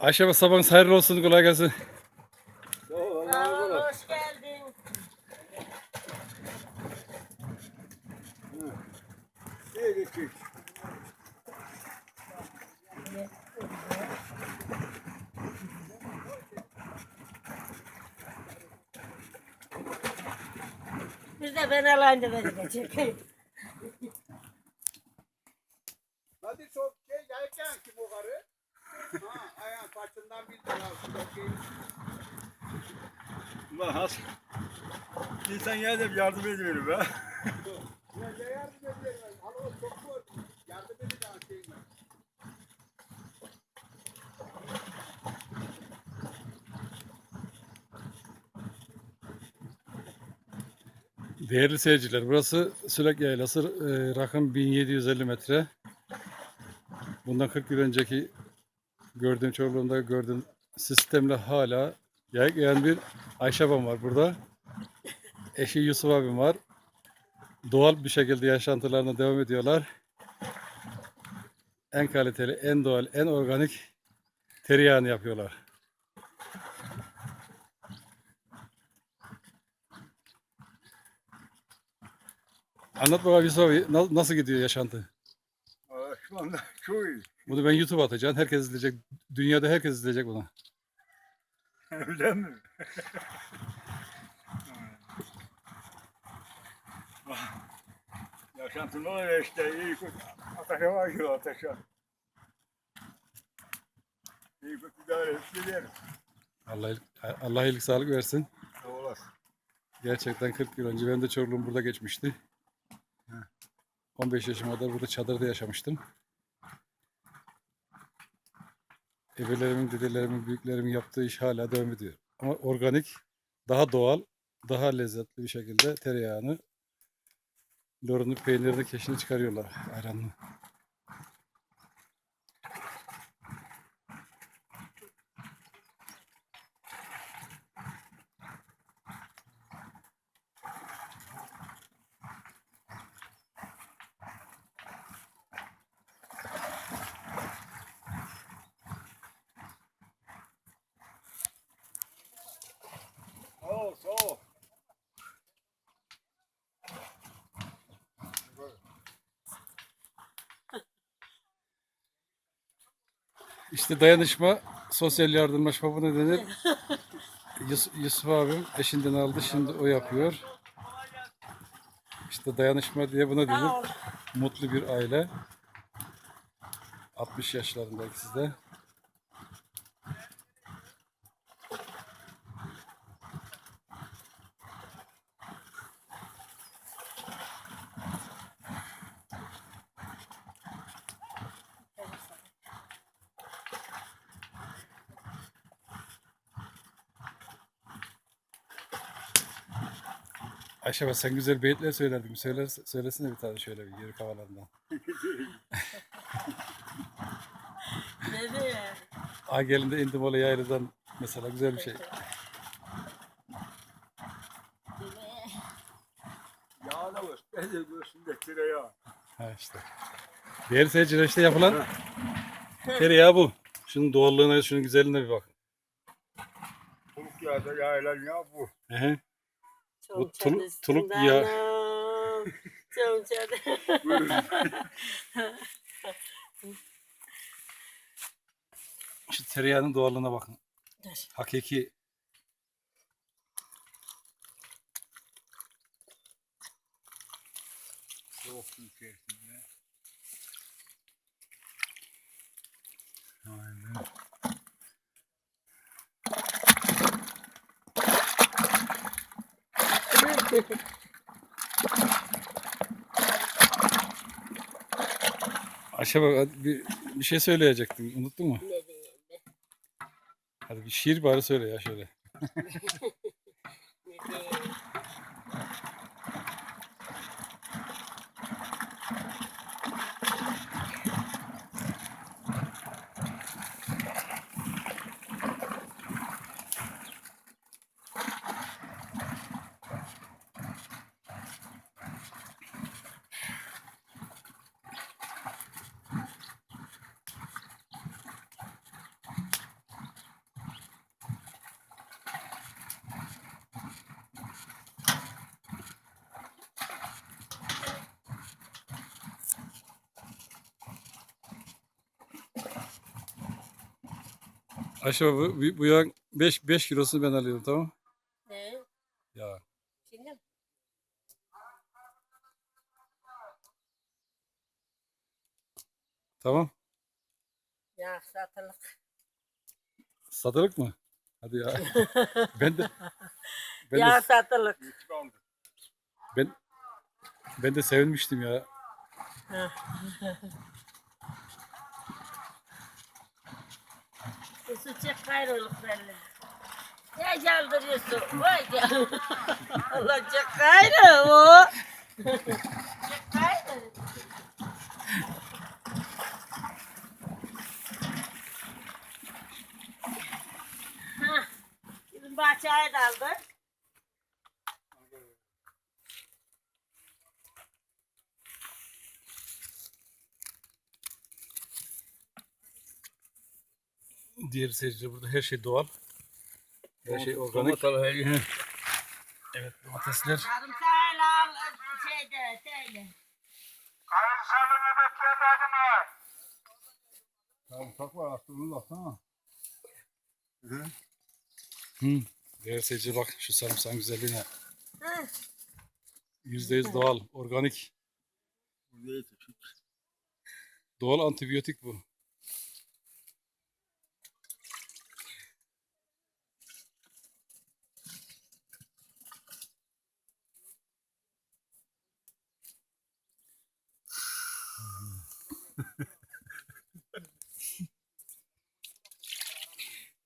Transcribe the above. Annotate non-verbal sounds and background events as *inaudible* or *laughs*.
Ayşe bak sabahınız hayırlı olsun kolay gelsin. Sağ ol, Sağ hoş geldin. İyi. Biz de ben alayım da beni de çekeyim. Hadi çok yayken kim o karı? Ha, ayağın saçından al. Şey. Ulan has. İnsan geldi yardım ediyorum be. Ya ne yardım ediyorum? Alo çok zor. Yardım edeceğim şeyine. Değerli seyirciler burası Sülek Yaylası e, rakım 1750 metre. Bundan 40 yıl önceki gördüğüm Çorlu'nda gördüğüm sistemle hala yayık yayan bir Ayşe abam var burada. Eşi Yusuf abim var. Doğal bir şekilde yaşantılarına devam ediyorlar. En kaliteli, en doğal, en organik tereyağını yapıyorlar. Anlat bakalım Yusuf abi na- nasıl gidiyor yaşantı? Çok *laughs* iyi. Bunu ben YouTube'a atacağım. Herkes izleyecek. Dünyada herkes izleyecek bunu. *laughs* Öyle mi? *laughs* Yaşantı ne oluyor işte iyi kötü. Ateşe bakıyor ateşe. İyi kötü idare gidiyoruz. Allah iyilik, Allah iyilik sağlık versin. Sağ olasın. Gerçekten 40 yıl önce benim de Çorlu'm burada geçmişti. 15 yaşıma da burada çadırda yaşamıştım. Ebelerimin, dedelerimin, büyüklerimin yaptığı iş hala devam ediyor. Ama organik, daha doğal, daha lezzetli bir şekilde tereyağını, lorunu, peynirini, keşini çıkarıyorlar ayranını. Sağ ol sağ ol. İşte dayanışma, sosyal yardımlaşma bu nedenir. Yus- Yusuf abim eşinden aldı, şimdi o yapıyor. İşte dayanışma diye buna denir. Mutlu bir aile. 60 yaşlarında ikisi Ayşe bak sen güzel beyitler söylerdin. Söyler, söylesene bir tane şöyle bir yürü havalarından. Dedi. Ay gelinde indim ola yayladan mesela güzel bir şey. Yağ da var. Ben de göğsünde tereyağı. Ha işte. Değerli seyirciler işte yapılan tereyağı bu. Şunun doğallığına, şunun güzelliğine bir bak. Tuluk yağı da yağıyla ya bu. Ehe. Bu tul- tuluk ya-. *laughs* *laughs* Şu tereyağının doğallığına bakın. Dur. Hakiki Soğuk içerisinde. Aynen. *laughs* Ayşe bak bir, bir şey söyleyecektin. Unuttun mu? Ne diyeyim be, Hadi bir şiir bari söyle ya şöyle. *laughs* Ayşe bu, bu, bu yağın 5 5 kilosunu ben alıyorum tamam Ne? Ya Şimdi mi? tamam. Ya satılık. Satılık mı? Hadi ya. *laughs* ben de ben ya de, satılık. Ben ben de sevinmiştim ya. *laughs* Bu sıcak gayrılık belli. Ne yaldırıyorsun? Vay ya. *laughs* Allah çok gayrı o. Çok gayrı. Hah, Bizim Diğer seyirciler burada her şey doğal. Her şey organik. Evet domatesler. Sarımsağıyla al şeyde, şeyde. Sarımsak var aslında baksana. Hı. Hı. Diğer seyirciler bak şu sarımsağın güzelliğine. Hah. %100 doğal, organik. Doğal antibiyotik bu.